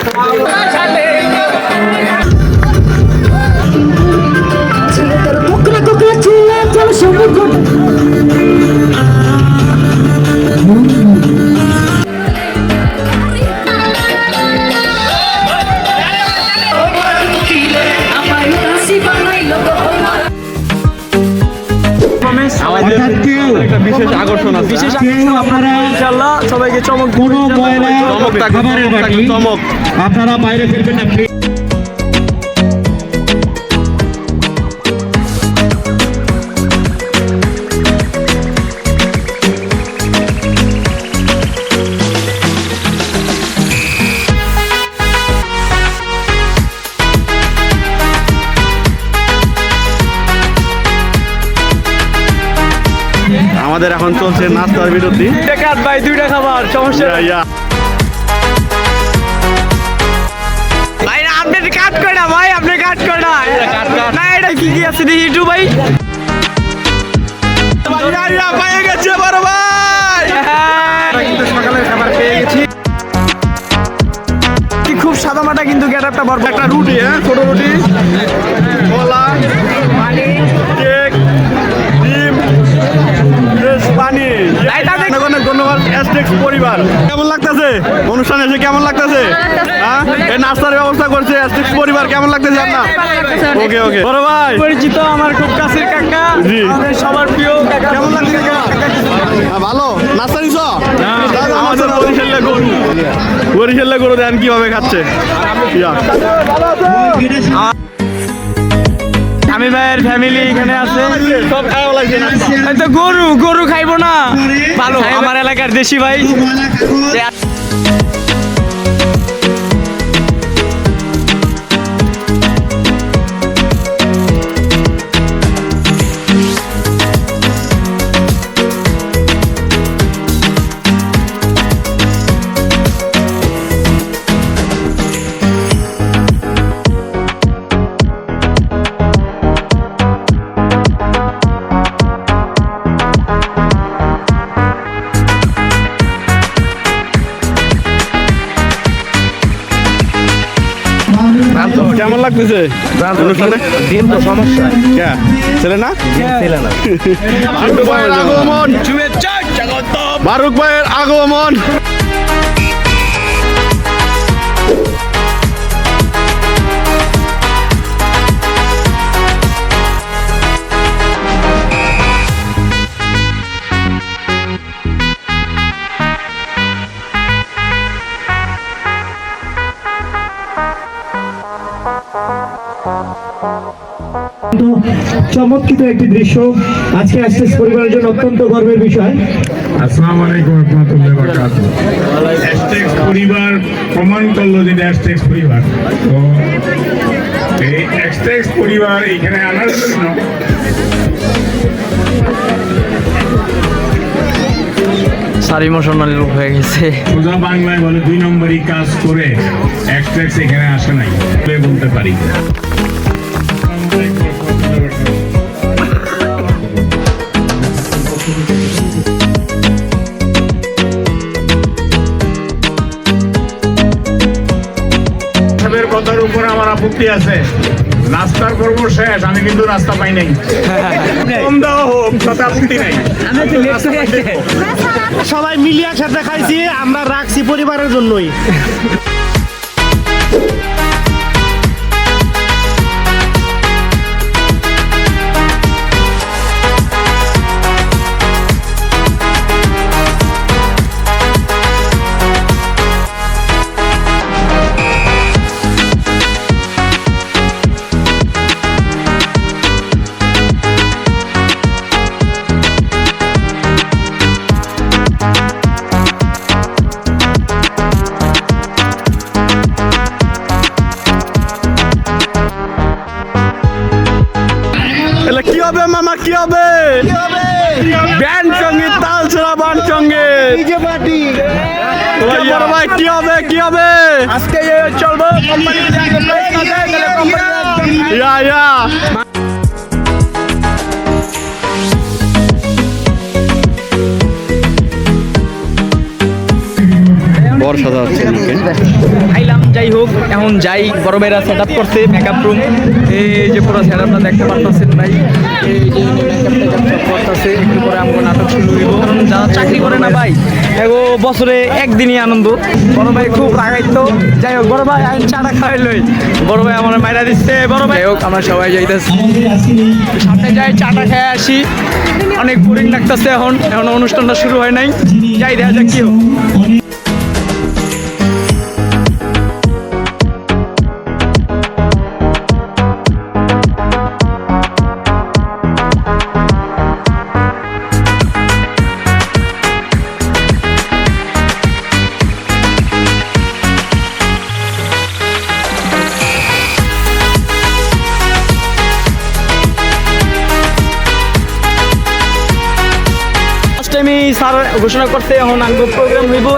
Ito po অর্থাৎ একটা বিশেষ আকর্ষণ আছে বিশেষ কেউ আপনারা ইনশাআল্লাহ সবাইকে চমক চমক থাকবে, চমক। আপনারা বাইরে ফিরবেন না আমাদের এখন চলছে নাস্তার বিরতি। টাকা ভাই দুইটা খাবার সমস্যা। ভাই আপনি কাট করে না ভাই আপনি কাট করে না। না এটা কি কি আছে একটু ভাই। পেয়ে গেছে বড় ভাই। সকালের খাবার পেয়ে গেছি। কি খুব সাদা মাটা কিন্তু গেট আপটা বড় একটা রুটি হ্যাঁ ছোট রুটি। পরিবার কেমন লাগতেছে? অনুষ্ঠানে এসে কেমন লাগতেছে? হ্যাঁ? এই নাস্তার ব্যবস্থা করছে পরিবার কেমন লাগতেছে আপনার? ওকে ওকে। বড় ভাই। পরিচিত আমার খুব কাছের কাকা জি। সবার প্রিয় কাকা। কেমন লাগছে কাকা? হ্যাঁ, ভালো। নাস্তা নিছ আমাদের বরিশালে গরু বরিশালে গরু দেন কীভাবে খাচ্ছে। আমি ভাইয়ের ফ্যামিলি এখানে আছে। সব খাওয়া। তো গরু গরু খাইবো না। ভালো আমার এলাকার দেশি ভাই। লাগতেছে দিন তো সমস্যা। কে? ছেলে না? ছিল না। বারুক ভাইয়ের আগমন। চমৎকৃত একটি দৃশ্য আজকে অ্যাক্সেস পরিবারের জন্য অত্যন্ত গর্বের বিষয়। আসসালামু আলাইকুম রহমতুল্লাহ বরকাত অ্যাস্টেক্স পরিবার প্রমাণ করল যে অ্যাস্টেক্স পরিবার। তো এই অ্যাস্টেক্স পরিবার এখানে আনার জন্য সার ইমোশনাল হয়ে গেছে। সোজা বাংলায় বলে দুই নম্বরই কাজ করে অ্যাস্টেক্স এখানে আসে নাই বলে বলতে পারি। কথার উপর আমার আপত্তি আছে। নাস্তার পর্ব শেষ আমি কিন্তু রাস্তা পাই নাই। কম দেওয়া হোক তাতে নাই। সবাই মিলিয়ে খেতে খাইছি আমরা রাখছি পরিবারের জন্যই। এলে কি হবে মামা কি হবে? ব্যান্ড সংগীত তাল ছড়া বান সংগীত ভাই কি হবে কি হবে? আজকে চলবো কোম্পানি ইয়া ইয়া। বর সাজা হচ্ছে এদিকে। খাইলাম যাই হোক এখন যাই বড় ভাইরা সেট আপ করছে মেকআপ রুম এই যে পুরো সেট আপটা দেখতে পারতেছেন ভাই। এই যে মেকআপ টেকআপ করতেছে একটু পরে আমাকে নাটক শুরু হইব। কারণ যারা চাকরি করে না ভাই এগো বছরে একদিনই আনন্দ। বড় ভাই খুব রাগাইতো। যাই হোক বড় ভাই আমি চাটা খাওয়াই লই। বড় ভাই আমার মাইরা দিচ্ছে। বড় ভাই হোক আমরা সবাই যাইতেছি। সামনে যাই চাটা খেয়ে আসি। অনেক বোরিং লাগতেছে এখন। এখন অনুষ্ঠানটা শুরু হয় নাই। যাই দেখা যাক কি হোক স্যার ঘোষণা করতে এখন আঙ্গ প্রোগ্রাম হইব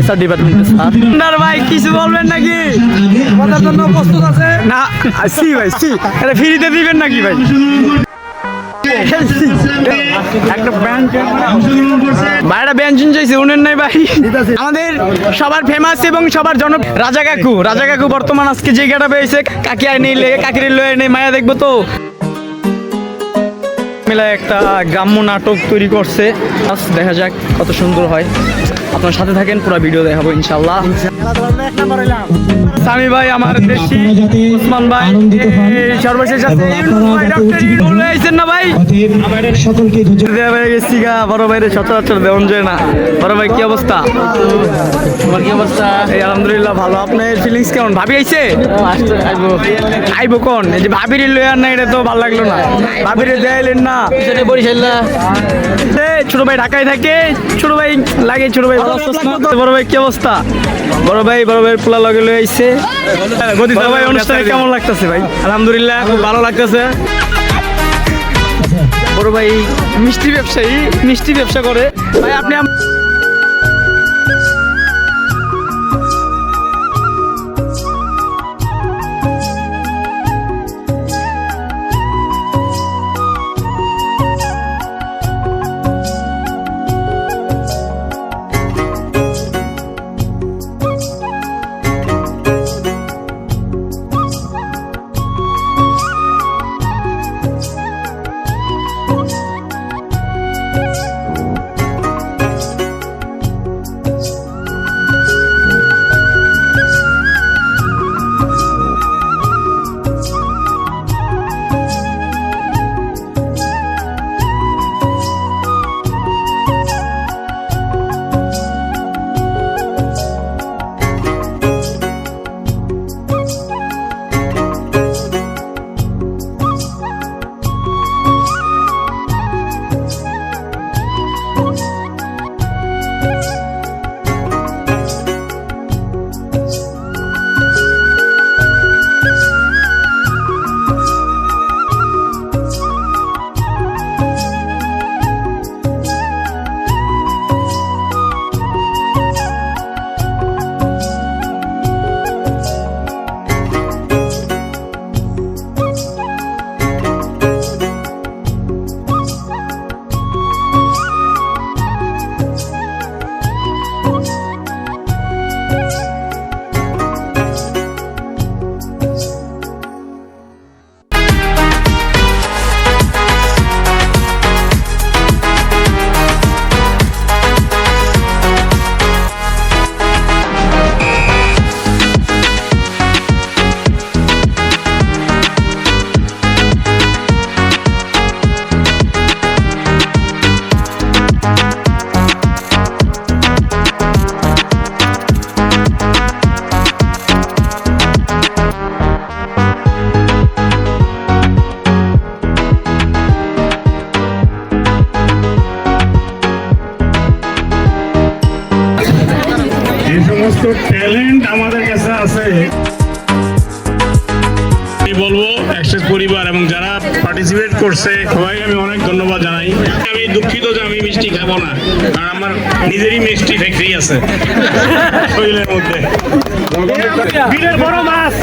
এসআর ডিপার্টমেন্টের স্যার। ভাই কিছু বলবেন নাকি? কথার জন্য প্রস্তুত আছে? না সি ভাই সি। এটা ফ্রিতে দিবেন নাকি ভাই? একটা ভাইটা ব্যঞ্জন চাইছে, উনেন নাই ভাই। আমাদের সবার ফেমাস এবং সবার জন রাজা কাকু রাজা কাকু বর্তমান আজকে যে গেটা পেয়েছে কাকি আয় নেই লেগে কাকির লয়ে নেই মায়া দেখব তো। মিলে একটা গ্রাম্য নাটক তৈরি করছে। দেখা যাক কত সুন্দর হয়। আপনার সাথে থাকেন, পুরো ভিডিও দেখাবো ইনশাল্লাহ সামি ভাই আমার দেশি উসমান ভাই সর্বশেষ আছে আইছেন না ভাই? সকলকে হয়ে গেছি গা বড় ভাইরে সচরাচর দেওয়ান যায় না। বড় ভাই কি অবস্থা? তোমার কি অবস্থা? এই আলহামদুলিল্লাহ ভালো। আপনার ফিলিংস কেমন? ভাবি আইছে? আইবো। আইবো কোন? এই যে ভাবির লয়ার না এটা তো ভালো লাগল না। ভাবির দেয়াইলেন না। বরিশাল ছোট ভাই ঢাকায় থাকে ছোট ভাই লাগে ছোট ভাই বড় ভাই কি অবস্থা? বড় ভাই বড় ভাই পোলা লগে লয়ে আইছে। গদি ভাই, অনুষ্ঠানে কেমন লাগতেছে ভাই? আলহামদুলিল্লাহ, খুব ভালো লাগতেছে। বড় ভাই, মিষ্টি ব্যবসায়ী, মিষ্টি ব্যবসা করে। ভাই, আপনি সমস্ত ট্যালেন্ট আমাদের কাছে আছে আমি বলব অ্যাক্সেস পরিবার এবং যারা পার্টিসিপেট করছে সবাইকে আমি অনেক ধন্যবাদ জানাই আমি দুঃখিত যে আমি মিষ্টি খাব না কারণ আমার নিজেরই মিষ্টি ফ্যাক্টরি আছে শরীরের মধ্যে বিলের বড় মাছ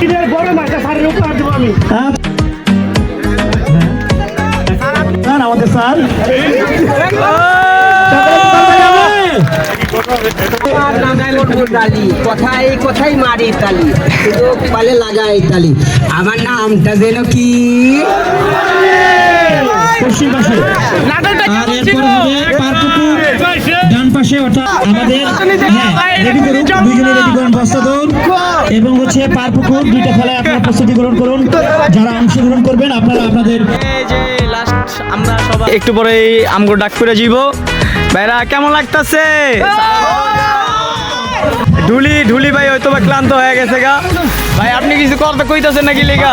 বিলের বড় সারের উপহার দেবো আমি আপনার তালি কথাই কথাই মারি তালি। শুধু পালে লাগাই তালি। আমার নামটা যেন কি? পশ্চিম পাশে। আর এরপর হবে পারপুকুর ডান পাশে অর্থাৎ আমাদের হ্যাঁ এবং হচ্ছে পারপুকুর দুইটা খেলায় আপনারা প্রস্তুতি গ্রহণ করুন। যারা অংশগ্রহণ করবেন আপনারা আপনাদের এই যে লাস্ট আমরা সবাই একটু পরে আমগো ডাক করে যাইব। ভাইরা কেমন লাগতাছে? ঢুলি ঢুলি ভাই হয়তো বা ক্লান্ত হয়ে গেছে গা। ভাই আপনি কিছু করতে কইতাছেন নাকি লেগা?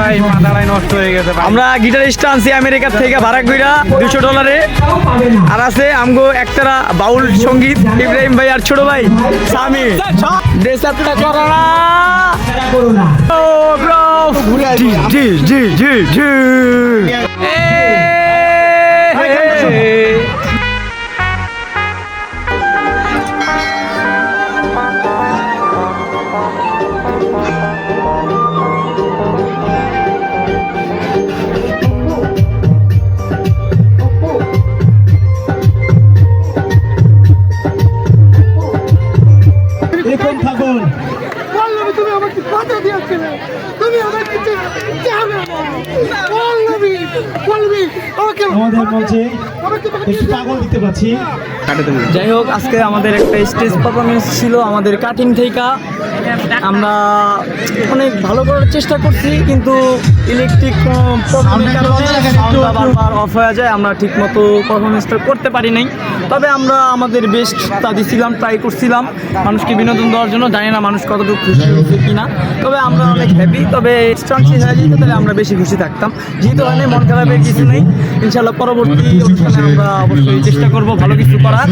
ভাই মাথাটাই নষ্ট হয়ে গেছে আমরা গিটারিস্ট আনছি আমেরিকা থেকে ভাড়া কইরা দুশো ডলারে। আর আছে আমগো একতারা বাউল সংগীত ইব্রাহিম ভাই আর ছোট ভাই সামি ড্রেস আপটা করো না। ও ব্রো জি জি জি জি জি। আমাদের মঞ্চে যাই হোক আজকে আমাদের একটা স্টেজ পারফরমেন্স ছিল আমাদের কাটিং থেকে আমরা অনেক ভালো করার চেষ্টা করছি কিন্তু ইলেকট্রিক বারবার অফ হয়ে যায় আমরা ঠিকমতো পারফরমেন্সটা করতে পারি নাই। তবে আমরা আমাদের বেস্ট তা দিছিলাম ট্রাই করছিলাম। মানুষকে বিনোদন দেওয়ার জন্য জানি না মানুষ কতটুকু খুশি হয়েছে কিনা। তবে আমরা অনেক হ্যাপি তবে স্ট্রাংসি হয়ে যেত তাহলে আমরা বেশি খুশি থাকতাম। যেহেতু মন খারাপের কিছু নেই ইনশাল্লাহ পরবর্তী আমরা অবশ্যই চেষ্টা করব ভালো কিছু করার।